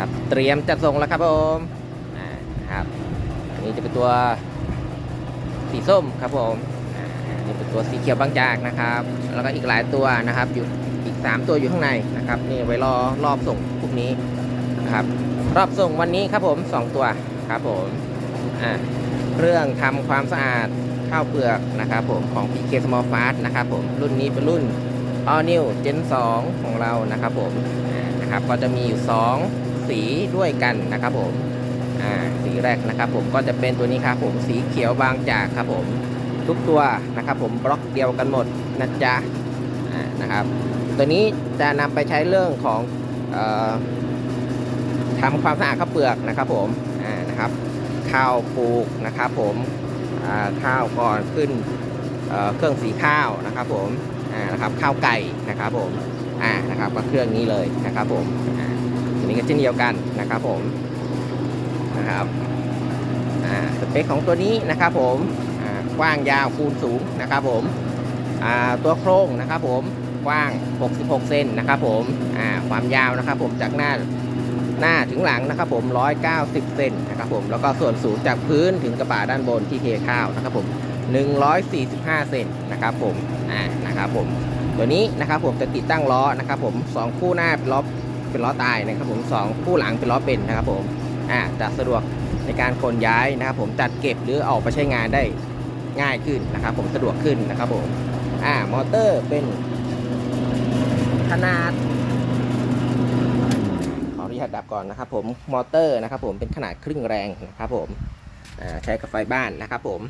นะครับ เตรียมจัดส่งแล้วครับผมนะครับอันนี้จะเป็นตัวสีส้มครับผมนี่เป็นตัวสีเขียวบางจากนะครับ แล้วก็อีกหลายตัวนะครับ อยู่อีก 3 ตัวอยู่ข้างในนะครับนี่ไว้รอรอบส่งพวกนี้นะครับ รอบส่งวันนี้ครับผม 2 ตัวครับผมอ่าเรื่องทำความสะอาดข้าวเปลือกนะครับผมของ PK Small Fast นะครับผมรุ่นนี้เป็นรุ่น All New Gen 2 ของเรานะครับผมนะครับก็จะมีอยู่ 2 สีด้วยกันนะครับผมอ่าสีแรกนะครับผมก็จะเป็นตัวนี้ครับผมสีเขียวบางจากครับผมทุกตัวนะครับผมบล็อกเดียวกันหมดนะจ๊ะอ่านะครับ ตัวนี้จะนำไปใช้เรื่องของออทำความสะอาดข้าวเปลือกนะครับผมอ่านะครับข้าวปลูกนะครับผมอ่าข้าวก่อนขึ้นเเครื่องสีข้าวนะครับผมอ่านะครับข้าวไก่นะครับผมอ่านะครับก็เครื่องนี้เลยนะครับผมอ่า นี้ก็เช่นเดียวกันนะครับผมนะครับสเปคของตัวนี้นะครับผมกว้างยาวคูณสูงนะครับผมตัวโครงนะครับผมกว้าง 66 เซนนะครับผมความยาวนะครับผมจากหน้าหน้าถึงหลังนะครับผม 190 เซนนะครับผมแล้วก็ส่วนสูงจากพื้นถึงกระบะด้านบนที่เทข้าวนะครับผม 145 เซนนะครับผมอ่านะครับผมตัวนี้นะครับผมจะติดตั้งล้อนะครับผมสองคู่หน้าเป็นล้อ เป็นล้อตายนะครับผมสองคู่หลังเป็นล้อเป็นนะครับผมอ่าจะสะดวกในการขนย้ายนะครับผมจัดเก็บหรือออกไปใช้งานได้ง่ายขึ้นนะครับผมสะดวกขึ้นนะครับผมอ่ามอเตอร์เป็นขนาดขออนุญาตดับก่อนนะครับผมมอเตอร์นะครับผมเป็นขนาดครึ่งแรงนะครับผมอ่าใช้กับไฟบ้านนะครับผม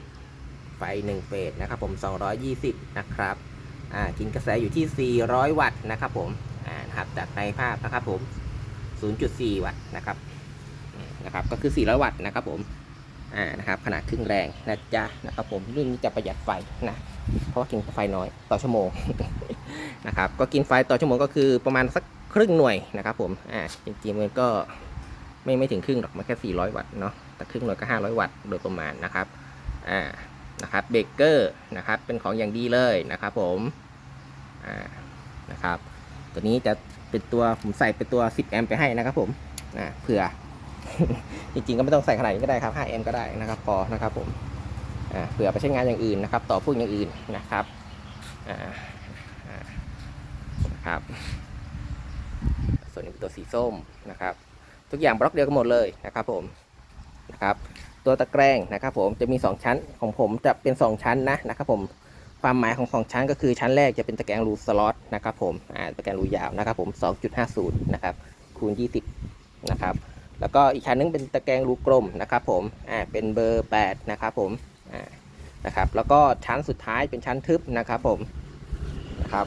ไฟ1เฟสนะครับผม 220 นะครับอ่ากินกระแสอยู่ที่ 400 วัตต์นะครับผม นะครับจากในภาพนะครับผม 0.4 วัตต์นะครับนะครับ ก็คือ 400 วัตต์นะครับผมอ่านะครับ ขนาดครึ่งแรงนะจ๊ะนะครับผมรุ่นนี้จะประหยัดไฟนะเพราะกินไฟน้อยต่อชั่วโมงนะครับก็กินไฟต่อชั่วโมงก็คือประมาณสักครึ่งหน่วยนะครับผมอ่าจริงๆมันก็ไม่ไม่ถึงครึ่งหรอกมันแค่ 400 วัตต์เนาะแต่ครึ่งหน่วยก็ 500 วัตต์โดยประมาณนะครับอ่านะครับเบเกอร์นะครับเป็นของอย่างดีเลยนะครับผมอ่านะครับตัวนี้จะ เป็นตัวผมใส่เป็นตัว 10 แอมป์ไปให้นะครับผมอ่าเผื่อ จริงๆก็ไม่ต้องใส่ขนาดนี้ก็ได้ครับ 5 แอมป์ก็ได้นะครับพอนะครับผมเผื่อไปใช้งานอย่างอื่นนะครับ ต่อพวกอย่างอื่นนะครับนะครับส่วนนี้เป็นตัวสีส้มนะครับ ทุกอย่างบล็อกเดียวกันหมดเลยนะครับผมนะครับตัวตะแกรงนะครับผมจะมี 2 ชั้นของผมจะเป็น 2 ชั้นนะนะครับผม ความหมายของ 2 ชั้นก็คือชั้นแรกจะเป็นตะแกรงรูสล็อตนะครับผมตะแกรงรูยาวนะครับผม 2.50 นะครับคูณ 20 นะครับ แล้วก็อีกชั้นนึงเป็นตะแกรงรูกลมนะครับผมเป็นเบอร์ 8 นะครับผมนะครับ แล้วก็ชั้นสุดท้ายเป็นชั้นทึบนะครับผมนะครับ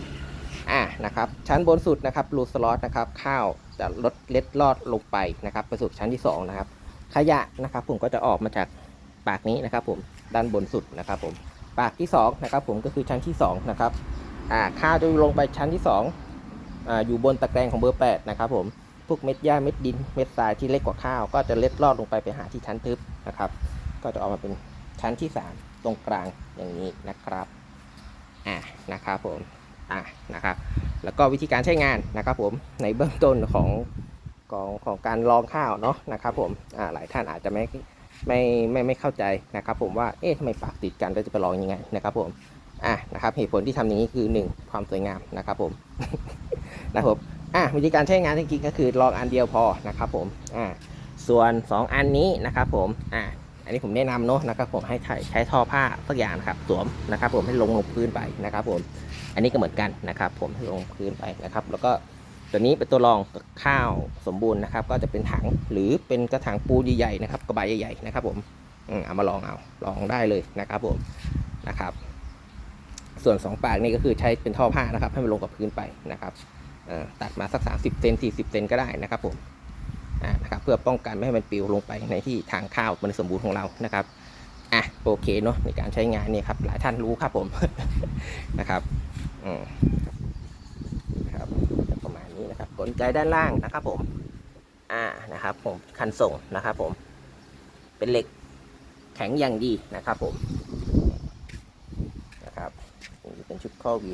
อ่านะครับ ชั้นบนสุดนะครับรูสล็อตนะครับข้าวจะลดเล็ดลอดลงไปนะครับไปสู่ชั้นที่ 2 นะครับ ขยะนะครับผมก็จะออกมาจากปากนี้นะครับผมด้านบนสุดนะครับผม ปากที่2นะครับผมก็คือชั้นที่2นะครับอ่าข้าวจะลงไปชั้นที่2อ่าอยู่บนตะแกรงของเบอร์8นะครับผมพวกเม็ดหญ้าเม็ดดินเม็ดทรายที่เล็กกว่าข้าว ก็จะเล็ดลอดลงไปไปหาที่ชั้นทึบนะครับ ก็จะออกมาเป็นชั้นที่ 3 ตรงกลางอย่างนี้นะครับอ่านะครับผมอ่านะครับ แล้วก็วิธีการใช้งานนะครับผมในเบื้องต้นของของของการลองข้าวเนาะนะครับผมอ่าหลายท่านอาจจะไม่ ไม่ไม่ไม่เข้าใจนะครับผมว่าเอ๊ะทำไมปากติดกันแล้วจะไปลองยังไงนะครับผมอ่านะครับเหตุผลที่ทำอย่างนี้คือ 1 ความสวยงามนะครับผมนะครับอ่าวิธีการใช้งานจริงๆก็คือลองอันเดียวพอนะครับผมอ่าส่วน 2 อันนี้นะครับผมอ่าอันนี้ผมแนะนำเนาะนะครับผมให้ใช้ใช้ท่อผ้าสักอย่างนะครับสวมนะครับ ผมให้ลงลงพื้นไปนะครับ ผม อันนี้ก็เหมือนกันนะครับ ผมให้ลงพื้นไปนะครับ แล้วก็ ตัวนี้เป็นตัวรองข้าวสมบูรณ์นะครับ ก็จะเป็นถังหรือเป็นกระถางปูนใหญ่ๆนะครับกระบะใหญ่ๆนะครับผมเอามาลองเอาลองได้เลยนะครับผมนะครับ ส่วน 2 ปากนี่ก็คือใช้เป็นท่อผ้านะครับ ให้มันลงกับพื้นไปนะครับตัดมาสัก 30เซน40เซนก็ได้นะครับผมนะครับเพื่อป้องกันไม่ให้มันปลิวลงไปในที่ทางข้าวมันสมบูรณ์ของเรานะครับอะโอเคเนาะในการใช้งานเนี่ยครับหลายท่านรู้ครับผมนะครับอืม ครับประมาณ นี้นะครับกลไกด้านล่างนะครับผมอ่านะครับผมคันส่งนะครับผม เป็นเหล็กแข็งอย่างดีนะครับผมนะครับนี่เป็นชุดข้อวี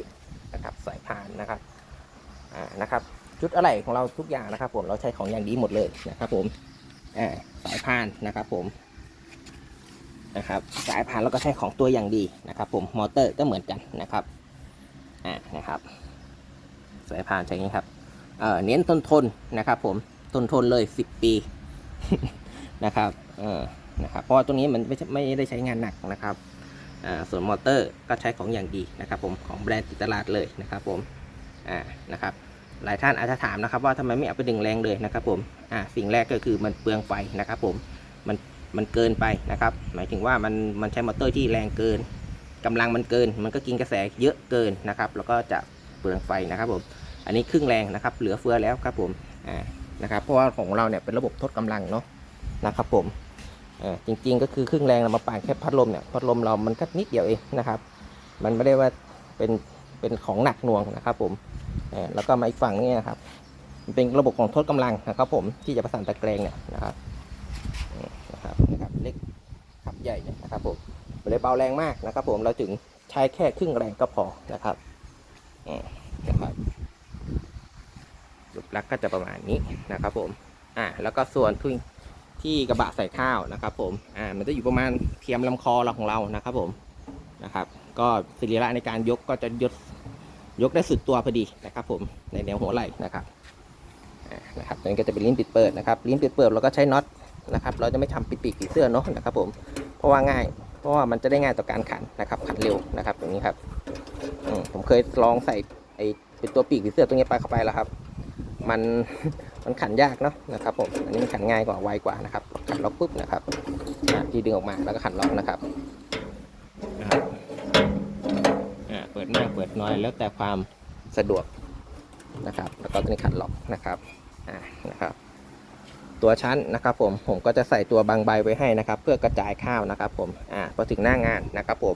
นะครับสายพานนะครับอ่านะครับ ชุดอะไรของเราทุกอย่างนะครับผมเราใช้ของอย่างดีหมดเลยนะครับผมอ่าสายพานนะครับผมนะครับสายพานแล้วก็ใช้ของตัวอย่างดีนะครับ ผมมอเตอร์ก็เหมือนกันนะครับอ่านะครับสายพานใช้อย่างนี้ครับ เน้นทนทนนะครับผมทนทนเลย 10 ปีนะครับเออนะครับเพราะตัวนี้มันไม่ไม่ได้ใช้งานหนักนะครับส่วนมอเตอร์ก็ใช้ของอย่างดีนะครับผมของแบรนด์ติดตลาดเลยนะครับผมอ่านะครับหลายท่านอาจจะถามนะครับว่าทำไมไม่เอาไปดึงแรงเลยนะครับผมอ่าสิ่งแรกก็คือมันเปลืองไฟนะครับผมมันมันเกินไปนะครับ หมายถึงว่ามันมันใช้มอเตอร์ที่แรงเกินกำลังมันเกิน มันก็กินกระแสเยอะเกินนะครับ แล้วก็จะเปลืองไฟนะครับผม อันนี้ครึ่งแรงนะครับ เหลือเฟือแล้วครับผมอ่านะครับ เพราะว่าของเราเนี่ยเป็นระบบทดกำลังเนาะนะครับผมเออจริงๆก็คือครึ่งแรงเรามาปานแค่พัดลมเนี่ยพัดลมเรามันก็นิดเดียวเองนะครับ มันไม่ได้ว่าเป็นเป็นของหนักหน่วงนะครับ ผมอ่อแล้วก็มาอีกฝั่งนี้นะครับมันเป็นระบบของทดกำลังนะครับ ผมที่จะประสานตะแกรงเนี่ยนะครับนะครับนะครับเล็กขับใหญ่เนี่ยนะครับผมไม่ได้เบาแรงมากนะครับ ผมเราถึงใช้แค่ครึ่งแรงก็พอนะครับนะครับ รูปลักษณ์ก็จะประมาณนี้นะครับผมอ่าแล้วก็ส่วนที่ที่กระบะใส่ข้าวนะครับผมอ่ามันจะอยู่ประมาณเทียมลำคอเราของเรานะครับผมนะครับ ก็สิริระในการยกก็จะยกยกได้สุดตัวพอดีนะครับ ผมในแนวหัวไหล่นะครับอ่านะครับตัวนี้ก็จะเป็นลิ้นปิดเปิดนะครับ ลิ้นปิดเปิดเราก็ใช้น็อตนะครับ เราจะไม่ทำปิดปีกผีเสื้อเนาะนะครับ ผมเพราะว่าง่าย เพราะว่ามันจะได้ง่ายต่อการขันนะครับขันเร็วนะครับอย่างนี้ครับอืมผมเคยลองใส่ไอเป็นตัวปีกผีเสื้อตรงนี้ไปเข้าไปแล้วครับ มันมันขันยากเนาะนะครับผมอันนี้มันขันง่ายกว่าไวกว่านะครับขันล็อกปุ๊บนะครับอ่าที่ดึงออกมาแล้วก็ขันล็อกนะครับนะครับเปิดมากเปิดน้อยแล้วแต่ความสะดวกนะครับ แล้วก็ตัวนี้ขัดล็อกนะครับอ่านะครับ ตัวชั้นนะครับผมผมก็จะใส่ตัวบางใบไว้ให้นะครับ เพื่อกระจายข้าวนะครับ ผมอ่าพอถึงหน้างานนะครับ ผม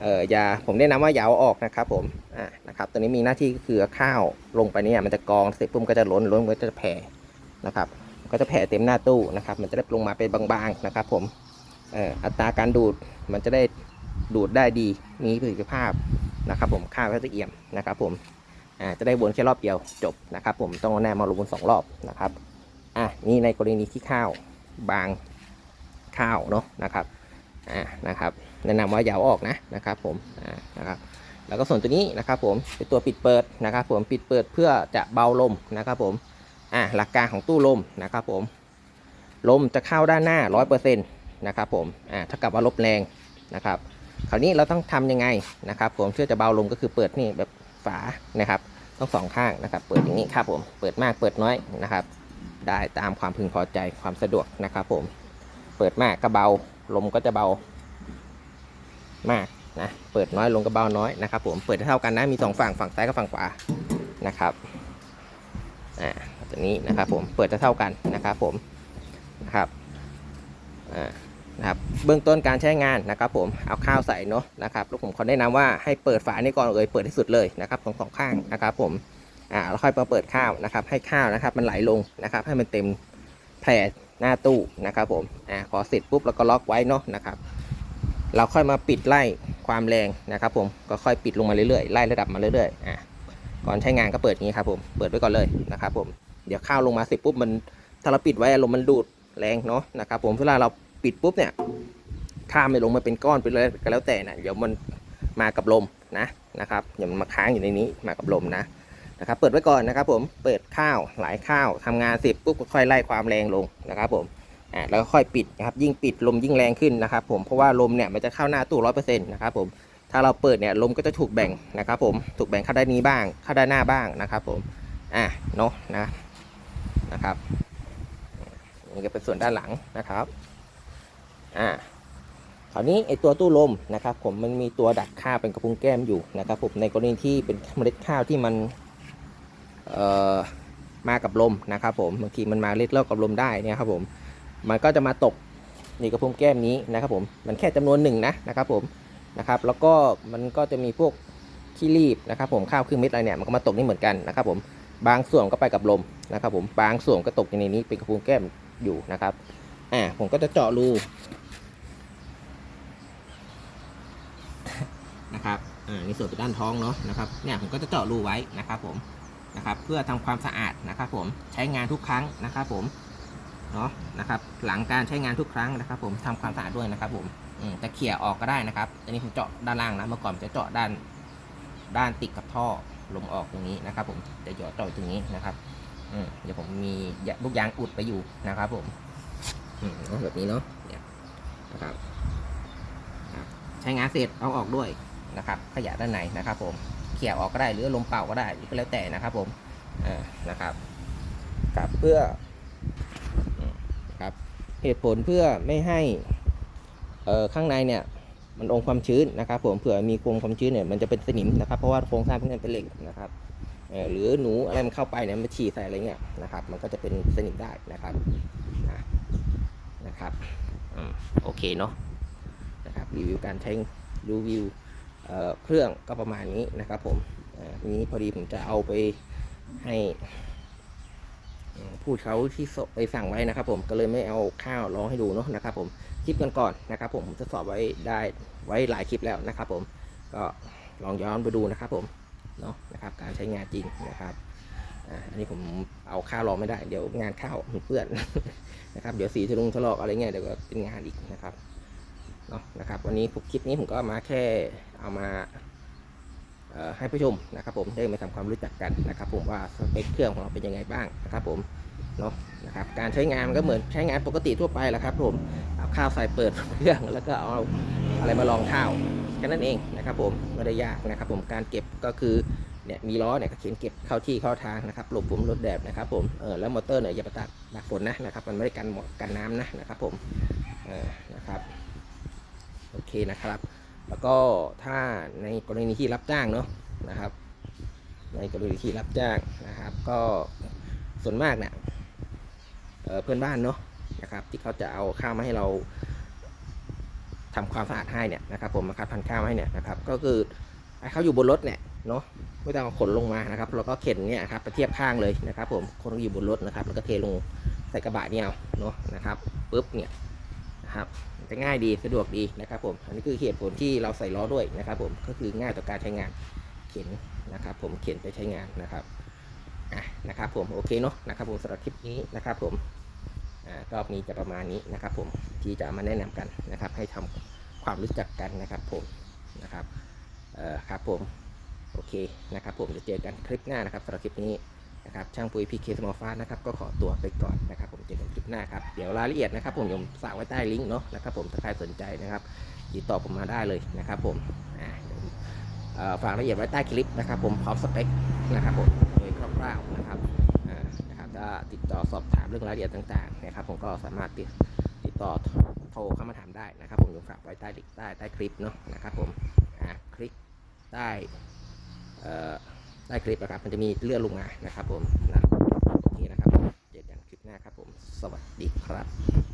เอ่ออย่าผมแนะนำว่าอย่าเอาออกนะครับผมอ่านะครับตัวนี้มีหน้าที่ก็คือข้าวลงไปเนี่ยมันจะกองเสร็จปุ๊บก็จะล้นล้นก็จะแผ่นะครับ ก็จะแผ่เต็มหน้าตู้นะครับ มันจะได้ลงมาเป็นบางๆนะครับ ผมเอ่ออัตราการดูดมันจะได้ดูดได้ดีมีประสิทธิภาพนะครับ ผมข้าวก็จะเอี่ยมนะครับ ผมอ่าจะได้วนแค่รอบเดียวจบนะครับ ผมต้องแนวมาลงบนสองรอบนะครับอะนี่ในกรณีที่ข้าวบางข้าวเนาะนะครับอ่านะครับ แนะนำว่าอย่าอออกนะนะครับผมนะครับแล้วก็ส่วนตัวนี้นะครับผมเป็นตัวปิดเปิดนะครับผมปิดเปิดเพื่อจะเบาลมนะครับผมอ่าหลักการของตู้ลมนะครับผมลมจะเข้าด้านหน้า 100%นะครับผมอ่าถ้ากับว่าลบแรงนะครับคราวนี้เราต้องทำยังไงนะครับผมเพื่อจะเบาลมก็คือเปิดนี่แบบฝานะครับต้องสองข้างนะครับเปิดอย่างนี้ครับผมเปิดมากเปิดน้อยนะครับ ได้ตามความพึงพอใจความสะดวกนะครับผมเปิดมากก็เบาลมก็จะเบา มากนะเปิดน้อยลงก็เบาน้อยนะครับผมเปิดให้เท่ากันนะมีสองฝั่งฝั่งซ้ายกับฝั่งขวานะครับอ่าตัวนี้นะครับผมเปิดจะเท่ากันนะครับผมนะครับอ่านะครับเบื้องต้นการใช้งานนะครับผมเอาข้าวใส่เนาะนะครับล้วผมขอแนะนำว่าให้เปิดฝานี่ก่อนเลยเปิดที่สุดเลยนะครับตรงสองข้างนะครับผมอ่าแล้วค่อยมาเปิดข้าวนะครับ ให้ข้าวนะครับมันไหลลงนะครับ ให้มันเต็มแผ่หน้าตู้นะครับผมอ่าพอเสร็จปุ๊บเราก็ล็อกไว้เนาะนะครับ เราค่อยมาปิดไล่ความแรงนะครับผมก็ค่อยปิดลงมาเรื่อยๆไล่ระดับมาเรื่อยๆอ่าก่อนใช้งานก็เปิดงนี้ครับผมเปิดไว้ก่อนเลยนะครับผมเดี๋ยวข้าวลงมาเสร็จปุ๊บมันถ้าเราปิดไว้ลมมันดูดแรงเนาะนะครับผมเวลาเราปิดปุ๊บเนี่ยข้ามไม่ลงมาเป็นก้อนไปเลยก็แล้วแต่นะเดี๋ยวมันมากับลมนะนะครับอย่ามันมาค้างอยู่ในนี้มากับลมนะนะครับเปิดไว้ก่อนนะครับผมเปิดข้าวหลายข้าวทำงานเสร็จปุ๊บก็ค่อยไล่ความแรงลงนะครับผม อ่าแล้วก็ค่อยปิดนะครับยิ่งปิดลมยิ่งแรงขึ้นนะครับผมเพราะว่าลมเนี่ยมันจะเข้าหน้าตู้ร้อยเปอร์เซ็นต์นะครับผมถ้าเราเปิดเนี่ยลมก็จะถูกแบ่งนะครับผมถูกแบ่งเข้าด้านนี้บ้างเข้าด้านหน้าบ้างนะครับผมอะเนาะนะนะครับนี่ก็เป็นส่วนด้านหลังนะครับอ่าคราวนี้ไอตัวตู้ลมนะครับ ผมมันมีตัวดักข้าวเป็นกระพุ้งแก้มอยู่นะครับผมในกรณีที่เป็นเมล็ดข้าวที่มันเอ่อมากับลมนะครับผมบางทีมันมาเล็ดเล่ากับลมได้นี่ครับผม มันก็จะมาตกในกระพุ้งแก้มนี้นะครับผมมันแค่จำนวนหนึ่งนะนะครับผมนะครับ แล้วก็มันก็จะมีพวกขี้รีบนะครับ ผมข้าวครึ่งเม็ดอะไรเนี่ยมันก็มาตกนี่เหมือนกันนะครับ ผมบางส่วนก็ไปกับลมนะครับผมบางส่วนก็ตกอยู่ในนี้เป็นกระพุ้งแก้มอยู่นะครับอ่าผมก็จะเจาะรูนะครับอ่าในส่วนเป็นด้านท้องเนาะนะครับเนี่ยผมก็จะเจาะรูไว้นะครับผมนะครับเพื่อทำความสะอาดนะครับผมใช้งานทุกครั้งนะครับผม เนาะนะครับหลังการใช้งานทุกครั้งนะครับ ผมทำความสะอาดด้วยนะครับ ผมจะเขี่ยออกก็ได้นะครับอันนี้ผมเจาะด้านล่างนะเมื่อก่อนจะเจาะด้านด้านติดกับท่อลมออกตรงนี้นะครับ ผมจะเจาะเจาะตรงนี้นะครับอืเดี๋ยวผมมีลูกยางอุดไปอยู่นะครับ ผมอืแบบนี้เนาะเนี่ยนะครับใช้งานเสร็จเอาออกด้วยนะครับ ขยะด้านในนะครับ ผมเขี่ยออกก็ได้หรือลมเป่าก็ได้ก็แล้วแต่นะครับ ผมนะครับครับเพื่อ เหตุผลเพื่อไม่ให้ข้างในเนี่ยมันองความชื้นนะครับ ผมเผื่อมีคงความชื้นเนี่ยมันจะเป็นสนิมนะครับ เพราะว่าโครงสร้างพวกนี้เป็นเหล็กนะครับหรือหนูอะไรมันเข้าไปเนี่ยมันฉี่ใส่อะไรเงี้ยนะครับ มันก็จะเป็นสนิมได้นะครับนะนะครับอโอเคเนาะนะครับรีวิวการใช้รีวิวเเครื่องก็ประมาณนี้นะครับ ผมนี้พอดีผมจะเอาไปให้ อืมผู้เขาที่ส่งไปสั่งไว้นะครับ ผมก็เลยไม่เอาข้าวลองให้ดูเนาะนะครับ ผมคลิปกันก่อนนะครับผมผมจะสอบไว้ได้ไว้หลายคลิปแล้วนะครับ ผมก็ลองย้อนไปดูนะครับ ผมเนาะนะครับการใช้งานจริงนะครับอันนี้ผมเอาข้าวลองไม่ได้เดี๋ยวงานข้าวมันเปื้อนนะครับเดี๋ยวสีทะลุงทะลอกอะไรเงี้ยเดี๋ยวก็เป็นงานอีกนะครับเนาะนะครับ วันนี้คลิปนี้ผมก็มาแค่เอามา ให้ผู้ชมนะครับผมได้มาทำความรู้จักกันนะครับ ผมว่าสเปคเครื่องของเราเป็นยังไงบ้างนะครับผมเนาะนะครับการใช้งานมันก็เหมือนใช้งานปกติทั่วไปแหละครับผมเอาข้าวใส่เปิดเครื่องแล้วก็เอาอะไรมาลองข้าวแค่นั้นเองนะครับผมไม่ได้ยากนะครับ ผมการเก็บก็คือเนี่ยมีล้อเนี่ยก็เขียนเก็บเข้าที่เข้าทางนะครับหลบฝนลดแดดนะครับผมเออแล้วมอเตอร์เนี่ยอย่าไปตัดดักฝนนะนะครับมันไม่ได้กันหมอกกันน้ำนะนะครับผมเออนะครับโอเคนะครับ แล้วก็ถ้าในกรณีที่รับจ้างเนาะนะครับ ในกรณีที่รับจ้างนะครับ ก็ส่วนมากเนี่ยเพื่อนบ้านเนาะนะครับ ที่เขาจะเอาข้าวมาให้เราทำความสะอาดให้เนี่ยนะครับผมมาคัดพันข้าวให้เนี่ยนะครับ ก็คือให้เขาอยู่บนรถเนี่ยเนาะไม่ต้องขนลงมานะครับแล้วก็เข็นเนี่ยครับไปเทียบข้างเลยนะครับ ผมคนที่อยู่บนรถนะครับ แล้วก็เทลงใส่กระบะเนี่ยเอาเนาะนะครับปุ๊บเนี่ย นะครับจะง่ายดีสะดวกดีนะครับผมอันนี้คือเหตุผลที่เราใส่ล้อด้วยนะครับ ผมก็คือง่ายต่อการใช้งานเข็นนะครับ ผมเข็นไปใช้งานนะครับอะนะครับ ผมโอเคเนาะนะครับ ผมสำหรับคลิปนี้นะครับ ผมอ่ารอบนี้จะประมาณนี้นะครับ ผมที่จะมาแนะนำกันนะครับ ให้ทำความรู้จักกันนะครับผมนะครับเอ่อครับผมโอเคนะครับ ผมจะเจอกันคลิปหน้านะครับสำหรับคลิปนี้ นะครับช่างปุ๋ยพีเคสมอลฟ้านะครับก็ขอตัวไปก่อนนะครับ ผมเจอกันคลิปหน้าครับเดี๋ยวรายละเอียดนะครับ ผมผมฝากไว้ใต้ลิงก์เนาะนะครับผมถ้าใครสนใจนะครับติดต่อผมมาได้เลยนะครับ ผมฝากรายละเอียดไว้ใต้คลิปนะครับ ผมพร้อมสเปคนะครับผมโดยคร่าวๆนะครับนะครับถ้าติดต่อสอบถามเรื่องรายละเอียดต่างๆนะครับ ผมก็สามารถติดติดต่อโทรเข้ามาถามได้นะครับ ผมอยู่ฝากไว้ใต้ลิงก์ใต้ใต้คลิปเนาะนะครับ ผมคลิกใต้ ใต้คลิปนะครับ มันจะมีเลื่อนลงมานะครับผมนะนี่นะครับเจอกันคลิปหน้าครับผม สวัสดีครับ